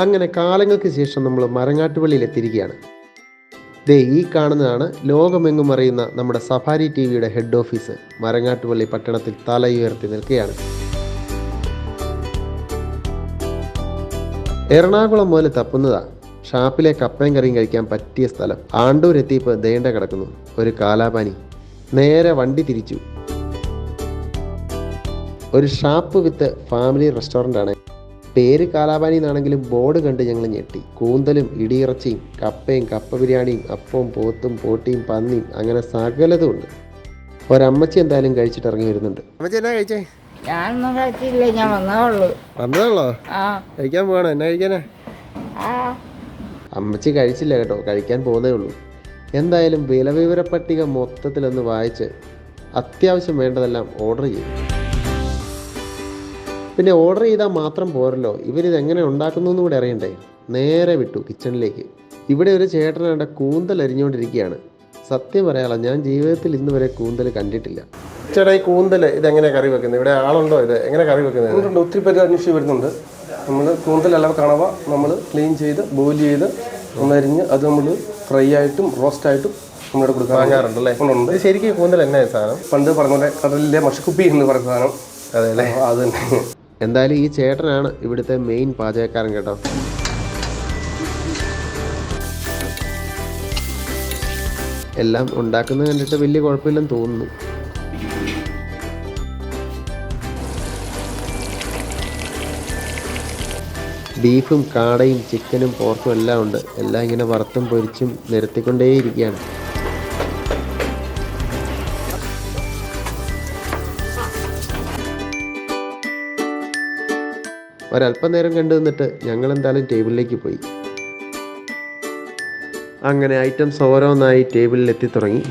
അങ്ങനെ കാലങ്ങൾക്ക് ശേഷം നമ്മൾ മരങ്ങാട്ടുപള്ളിയിൽ എത്തിയിരിക്കുകയാണ്. ദേ ഈ കാണുന്നതാണ് ലോകമെങ്ങും അറിയുന്ന നമ്മുടെ സഫാരി ടി വിയുടെ ഹെഡ് ഓഫീസ് മരങ്ങാട്ടുപള്ളി പട്ടണത്തിൽ തലയുയർത്തി നിൽക്കുകയാണ്. എറണാകുളം പോലെ തപ്പുന്നതാ. ഷാപ്പിലെ കപ്പയും കറിയും കഴിക്കാൻ പറ്റിയ സ്ഥലം. ആണ്ടൂർ എത്തിയപ്പോൾ ദേണ്ട കിടക്കുന്നു. ഒരു കാലാപാനി. നേരെ വണ്ടി തിരിച്ചു. ഒരു ഷാപ്പ് വിത്ത് ഫാമിലി റെസ്റ്റോറന്റ് ആണ് പേര് കാലാപാനി എന്നാണെങ്കിലും ബോർഡ് കണ്ട് ഞങ്ങൾ ഞെട്ടി. കൂന്തലും ഇടിയിറച്ചിയും കപ്പയും കപ്പ ബിരിയാണിയും അപ്പവും പോത്തും പോട്ടിയും പന്നിയും അങ്ങനെ സകലതും ഉണ്ട്. ഒരമ്മച്ചി എന്തായാലും കഴിച്ചിട്ട് ഇറങ്ങി വരുന്നുണ്ട്. അമ്മച്ചി എന്നാ കഴിച്ചേ? ഞാനൊന്നും കഴിച്ചില്ല ഞാൻ വന്നേ ഉള്ളൂ. വന്നതാണല്ലോ ആ. കഴിക്കാൻ പോകണോ എന്നാ കഴിക്കാനാ? ആ. അമ്മച്ചി കഴിച്ചില്ല കേട്ടോ കഴിക്കാൻ പോകുന്നേ ഉള്ളൂ. എന്തായാലും വിലവിവര പട്ടിക മൊത്തത്തിലൊന്ന് വായിച്ച് അത്യാവശ്യം വേണ്ടതെല്ലാം ഓർഡർ ചെയ്തു. പിന്നെ ഓർഡർ ചെയ്താൽ മാത്രം പോരല്ലോ. ഇവരിത് എങ്ങനെ ഉണ്ടാക്കുന്നു എന്ന് കൂടെ അറിയണ്ടേ? നേരെ വിട്ടു കിച്ചണിലേക്ക് ഇവിടെ ഒരു ചേട്ടനാണ്ട് കൂന്തൽ അരിഞ്ഞുകൊണ്ടിരിക്കുകയാണ് സത്യം പറയാലോ ഞാൻ ജീവിതത്തിൽ ഇന്ന് വരെ കൂന്തൽ കണ്ടിട്ടില്ല. ചേട്ടാ ഈ കൂന്തൽ ഇത് എങ്ങനെ കറി വെക്കുന്നത്? ഇവിടെ ആളുണ്ടോ ഇത്? എങ്ങനെ കറി വെക്കുന്നത്? ഒത്തിരി പേര് അന്വേഷിച്ച് വരുന്നുണ്ട്. നമ്മൾ കൂന്തൽ എല്ലാം കണവ നമ്മൾ ക്ലീൻ ചെയ്ത് ബോയിൽ ചെയ്ത് ഒന്നരിഞ്ഞ് അത് നമ്മൾ ഫ്രൈ ആയിട്ടും റോസ്റ്റ് ആയിട്ടും നമ്മളിവിടെ കൊടുക്കാൻ വാങ്ങാറുണ്ടല്ലേ? ഉണ്ട്. ഇത് ശരിക്കും കൂന്തൽ എന്നാ സാധനം? പണ്ട് പറഞ്ഞ പോലെ കടലിലെ മഷക്കുപ്പി എന്ന് പറയുന്ന സാധനം. അതെ അല്ലേ? അത് തന്നെ. എന്തായാലും ഈ ചേട്ടനാണ് ഇവിടുത്തെ മെയിൻ പാചകക്കാരൻ കേട്ടോ. എല്ലാം ഉണ്ടാക്കുന്നത് കണ്ടിട്ട് വലിയ കുഴപ്പമില്ലെന്ന് തോന്നുന്നു. ബീഫും കാടയും ചിക്കനും പോർക്കും എല്ലാം ഉണ്ട്. എല്ലാം ഇങ്ങനെ വറുത്തും പൊരിച്ചും നിരത്തിക്കൊണ്ടേയിരിക്കുകയാണ്. ഒരല്പനേരം കണ്ടു നിന്നിട്ട് ഞങ്ങൾ എന്തായാലും ടേബിളിലേക്ക് പോയി. അങ്ങനെ ഐറ്റംസ് ഓരോന്നായി ടേബിളിൽ എത്തി തുടങ്ങി.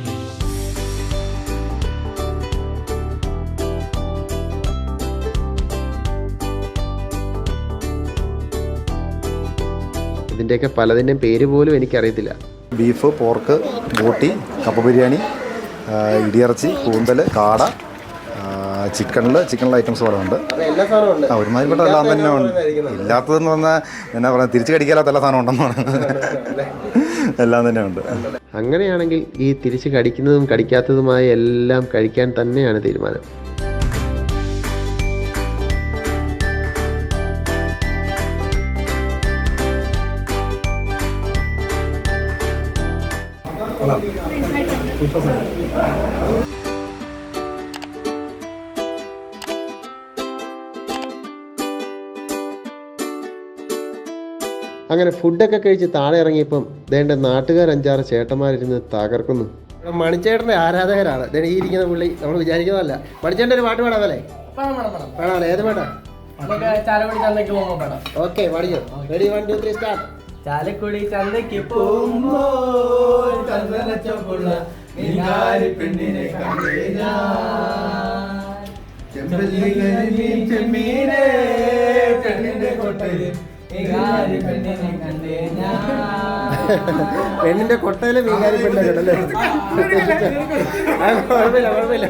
ഇതിന്റെയൊക്കെ പലതിന്റെയും പേര് പോലും എനിക്കറിയത്തില്ല. ബീഫ് പോർക്ക് ബോട്ടി കപ്പ ബിരിയാണി ഇടിയിറച്ചി കൂന്തൽ കാട ചിക്കനിൽ ചിക്കനിലെ ഐറ്റംസ് പോലെ ഉണ്ട്. ആ ഒരുമാതിരിപ്പെട്ട എല്ലാം തന്നെ ഉണ്ട്. ഇല്ലാത്തതെന്ന് പറഞ്ഞാൽ എന്നാ പറയുക തിരിച്ചു കടിക്കാത്ത എല്ലാ സാധനം ഉണ്ടെന്നാണ് എല്ലാം തന്നെ ഉണ്ട്. അങ്ങനെയാണെങ്കിൽ ഈ തിരിച്ച് കടിക്കുന്നതും കടിക്കാത്തതുമായ എല്ലാം കഴിക്കാൻ തന്നെയാണ് തീരുമാനം. അങ്ങനെ ഫുഡൊക്കെ കഴിച്ച് താഴെ ഇറങ്ങിയപ്പം ദേണ്ട നാട്ടുകാർ അഞ്ചാറ് ചേട്ടന്മാരിരുന്ന് തകർക്കുന്നു. മണിച്ചേട്ടന്റെ ആരാധകരാണ്? ദേ ഈ ഇരിക്കുന്ന പുള്ളി നമ്മൾ വിചാരിക്കുന്നതല്ല. മണിച്ചേട്ടന്റെ ഒരു പാട്ട് പാടാമല്ലേ പാടാമല്ലേ ഏത് പാട്ടാ? Okay പാടിയോ ready one two three start Chalakudy ചന്തയ്ക്ക് പോകുമ്പോൾ ചന്ദനച്ചൊപ്പുള്ള നീങ്കാരി പെണ്ണിനെ ചെമ്പല്ലിക്കരിമീൻ ചെമ്മീനെ പെണ്ണിന്റെ കൊട്ടയിൽ പെണ്ണിന്റെ കൊട്ടയിലെ വികാരി പെണ്ണല്ലേ കുഴപ്പമില്ല കുഴപ്പമില്ല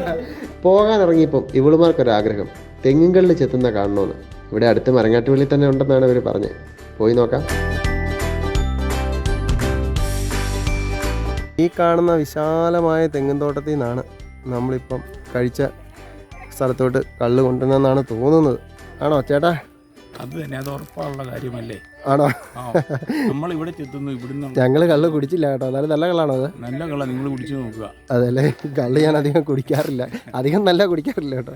പോകാൻ ഇറങ്ങിയപ്പോൾ ഇവളുമാർക്കൊരാഗ്രഹം. തെങ്ങുകളിൽ ചെത്തുന്ന കാണണമെന്ന് ഇവിടെ അടുത്ത് മരങ്ങാട്ടുപള്ളി തന്നെ ഉണ്ടെന്നാണ് ഇവർ പറഞ്ഞത് പോയി നോക്കാം. ഈ കാണുന്ന വിശാലമായ തെങ്ങിൻ തോട്ടത്തിൽ നിന്നാണ് നമ്മളിപ്പം കഴിച്ച സ്ഥലത്തോട്ട് കള്ള് കൊണ്ടുവന്നെന്നാണ് തോന്നുന്നത്. ആണോ ചേട്ടാ? അത് തന്നെ അത് ഉറപ്പാനുള്ള കാര്യമല്ലേ? ആണോ? നമ്മൾ ഇവിടെ ചെത്തുന്നു ഇവിടുന്ന് ഞങ്ങൾ കള്ള് കുടിച്ചില്ല കേട്ടോ. എന്നാലും നല്ല കള്ളാണോ അത്? നല്ല കള്ള നിങ്ങൾ കുടിച്ചു നോക്കുക. അതല്ലേ കള്ള് ഞാൻ അധികം കുടിക്കാറില്ല. അധികം നല്ല കുടിക്കാറില്ല കേട്ടോ.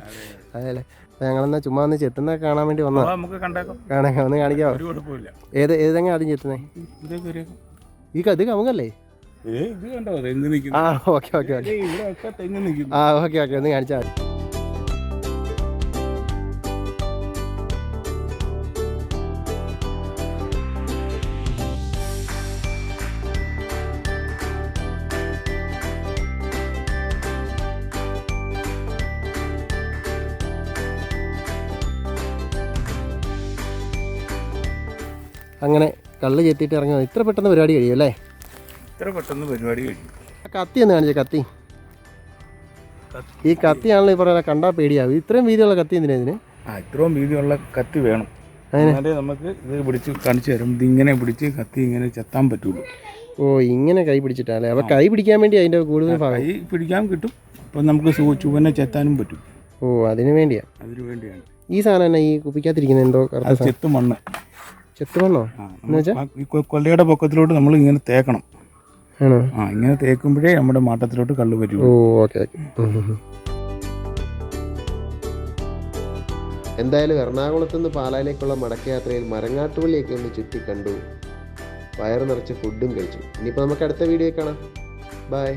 അതെല്ലേ. ഞങ്ങളെന്നാ ചുമ്മാ ഒന്ന് ചെത്തുന്ന കാണാൻ വേണ്ടി വന്നോ നമുക്ക് കണ്ടേക്കാം. കാണാൻ ഒന്ന് കുഴപ്പമില്ല ഏത് ഏതെങ്ങനെ ആദ്യം ചെത്തുന്നേ? ഈ കഥ ഇത് നിൽക്കുന്നു. ആ ഓക്കെ ഓക്കെ ഓക്കെ. ആ ഓക്കെ ഓക്കെ ഒന്ന് കാണിച്ചാൽ മതി. അങ്ങനെ കള്ള് ചെത്തിയിട്ട് ഇറങ്ങി വന്നു. ഇത്ര പെട്ടെന്ന് പരിപാടി കഴിയും അല്ലേ? ഇത്ര പെട്ടെന്ന് പരിപാടി കഴിയും. കത്തി എന്ന് കാണിച്ചേ കത്തി. ഈ കത്തിയാണല്ലോ ഈ പറയുന്നത് കണ്ടാൽ പേടിയാവും. ഇത്രയും വീതിയുള്ള കത്തി എന്തിനാ ഇതിന്? ആ ഇത്രയും വീതിയുള്ള കത്തി വേണം. എന്നാലേ നമുക്ക് ഇത് പിടിച്ച് കാണിച്ചു തരും. ഇങ്ങനെ പിടിച്ച് കത്തി ഇങ്ങനെ ചെത്താൻ പറ്റുള്ളൂ. ഓ ഇങ്ങനെ കൈ പിടിച്ചിട്ടല്ലേ അപ്പൊ കൈ പിടിക്കാൻ വേണ്ടി അതിന്റെ കൂടുതൽ കൈ പിടിക്കാൻ കിട്ടും. അപ്പം നമുക്ക് ചുവനെ ചെത്താനും പറ്റും. ഓ അതിന് വേണ്ടിയാ. അതിനു വേണ്ടിയാണ്. ഈ സാധനം തന്നെ ഈ കുപ്പിക്കകത്തിരിക്കുന്ന എന്തോ ചെത്തും മണ്ണ്. ചെത്തുമണ്ണോ ഈ കൊല്ലയുടെ പൊക്കത്തിലോട്ട് നമ്മൾ ഇങ്ങനെ തേക്കണം. ആണോ? ആ ഇങ്ങനെ തേക്കുമ്പോഴേ നമ്മുടെ മാട്ടത്തിലോട്ട് കള്ള് ഓ ഓക്കെ ഓക്കെ. എന്തായാലും എറണാകുളത്ത് നിന്ന് പാലായിലേക്കുള്ള മടക്കയാത്രയിൽ മരങ്ങാട്ടുപള്ളിയൊക്കെ ഒന്ന് ചുറ്റി കണ്ടു. വയറ് നിറച്ച് ഫുഡും കഴിച്ചു. ഇനിയിപ്പോൾ നമുക്ക് അടുത്ത വീഡിയോ കാണാം. ബൈ